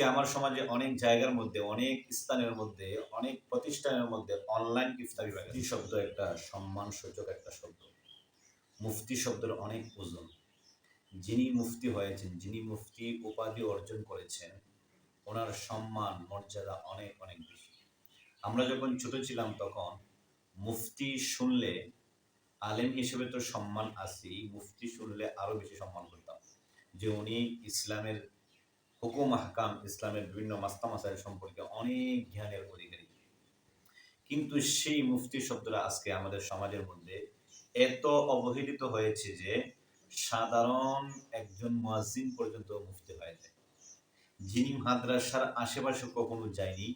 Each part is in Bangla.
আজকে আমার সমাজে অনেক জায়গার মধ্যে, অনেক স্থানের মধ্যে, অনেক প্রতিষ্ঠানের মধ্যে অনলাইন ইফতারি মুফতি শব্দ একটা সম্মানসূচক একটা শব্দ। মুফতি শব্দের অনেক ওজন। যিনি মুফতি হয়েছেন, যিনি মুফতি উপাধি অর্জন করেছেন, ওনার সম্মান, মর্যাদা অনেক অনেক বেশি। আমরা যখন ছোট ছিলাম তখন মুফতি শুনলে আলেম হিসেবে তো সম্মান আছেই, মুফতি শুনলে আরও বেশি সম্মান করতাম। যে উনি ইসলামের হুকুম, আহকাম, ইসলামের বিভিন্ন মাস্তা মাসাইল সম্পর্কে অনেক জ্ঞানের অধিকারী। কিন্তু সেই মুফতি শব্দটা আজকে আমাদের সমাজের মধ্যে এত অবহেলিত হয়েছে যে সাধারণ একজন মুয়াজ্জিন পর্যন্ত মুফতি হয়ে যায়। যিনি মাদ্রাসার আশেপাশে কখনো যায়নি,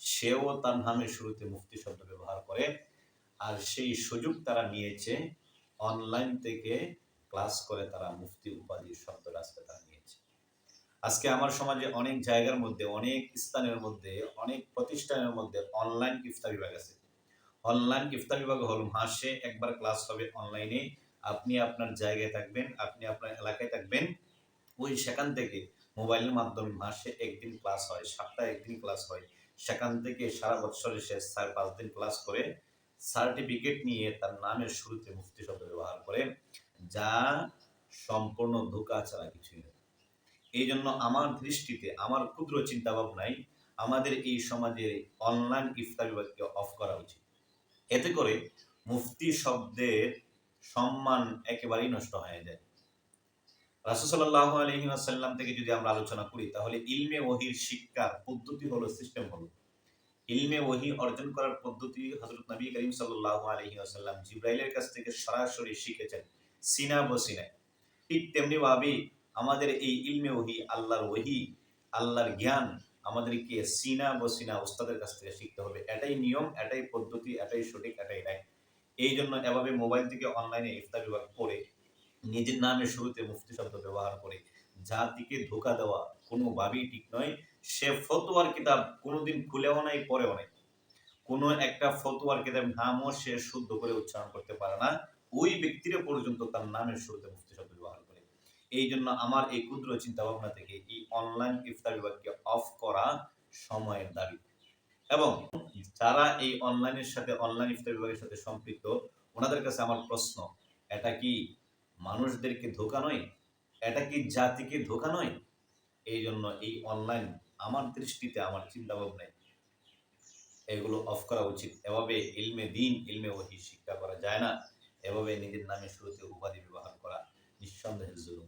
সেও তার নামের শুরুতে মুফতি শব্দ ব্যবহার করে আর সেই সুযোগ তারা নিয়েছে, অনলাইন থেকে ক্লাস করে তারা মুফতি উপাধি শব্দটা আজকে তারা নিয়েছে। আজকে আমার সমাজে অনেক জায়গার মধ্যে, অনেক স্থানের মধ্যে, অনেক প্রতিষ্ঠানের মধ্যে অনলাইন ইফতার বিভাগ আছে। অনলাইন ইফতার বিভাগ হল মাসে একবার ক্লাস হবে অনলাইনে আপনি আপনার জায়গায় থাকবেন, আপনি আপনার এলাকায় থাকবেন। ওই সেখান থেকে মোবাইলের মাধ্যমে মাসে একদিন ক্লাস হয়, সপ্তাহে একদিন ক্লাস হয়। সেখান থেকে সারা বছরে সে চার পাঁচ দিন ক্লাস করে সার্টিফিকেট নিয়ে তার নামের শুরুতে মুক্তি শব্দ ব্যবহার করে। যা সম্পূর্ণ ধোকা ছাড়া কিছুই নয় এই জন্য আমার দৃষ্টিতে, আমার ক্ষুদ্র চিন্তা ভাবনায় আমাদের এই সমাজে অনলাইন ইফতার বিভাগকে অফ করা উচিত। এতে করে মুফতি শব্দের সম্মান একেবারেই নষ্ট হয়ে যায়। রাসুসাল্লাহ আলহি আসাল্লাম থেকে যদি আমরা আলোচনা করি, তাহলে ইলমে ওহির শিক্ষার পদ্ধতি হলো সিস্টেম হলো। ইলমে ওহি অর্জন করার পদ্ধতি হজরত নবী করিম সাল্লাহ জিব্রাইলের কাছ থেকে সরাসরি শিখেছেন, সিনা বসিনায় ঠিক তেমনি ভাবে আমাদের এই ইলমে ওহি, আল্লাহর ওহি, আল্লাহর জ্ঞান আমাদেরকে সিনা বসিনা ওস্তাদের কাছ থেকে শিখতে হবে। এটাই নিয়ম, এটাই পদ্ধতি, এটাই সঠিক, এটাই নাই এই জন্য এভাবে মোবাইল থেকে অনলাইনে ইফতার বিভাগ করে, নিজের নামের শুরুতে মুফতি শব্দ ব্যবহার করে, জাতিকে ধোকা দেওয়া কোনোভাবেই ঠিক নয়। সে ফতোয়ার কিতাব কোনোদিন খুলেও নাই, পড়েও নাই। কোনো একটা ফতোয়ার কিতাব নামও সে শুদ্ধ করে উচ্চারণ করতে পারে না। ওই ব্যক্তিরা পর্যন্ত তার নামের শুরুতে মুফতি এই জন্য আমার এই ক্ষুদ্র চিন্তা ভাবনা থেকে এই অনলাইন ইফতার বিভাগকে অফ করা সময়ের দাবি। এবং যারা এই অনলাইনের সাথে অনলাইন ইফতার বিভাগের সাথে সম্পৃক্ত, ওনাদের কাছে আমার প্রশ্ন, এটা কি মানুষদেরকে ধোকা নয়? এটা কি জাতিকে ধোকা নয়? এই জন্য এই অনলাইন আমার দৃষ্টিতে, আমার চিন্তা ভাবনায় এগুলো অফ করা উচিত। এভাবে ইলমে দিন, ইলমে ওহি শিক্ষা করা যায় না। এভাবে নিজের নামে শুরুতে উপাধি ব্যবহার করা নিঃসন্দেহে জরুরি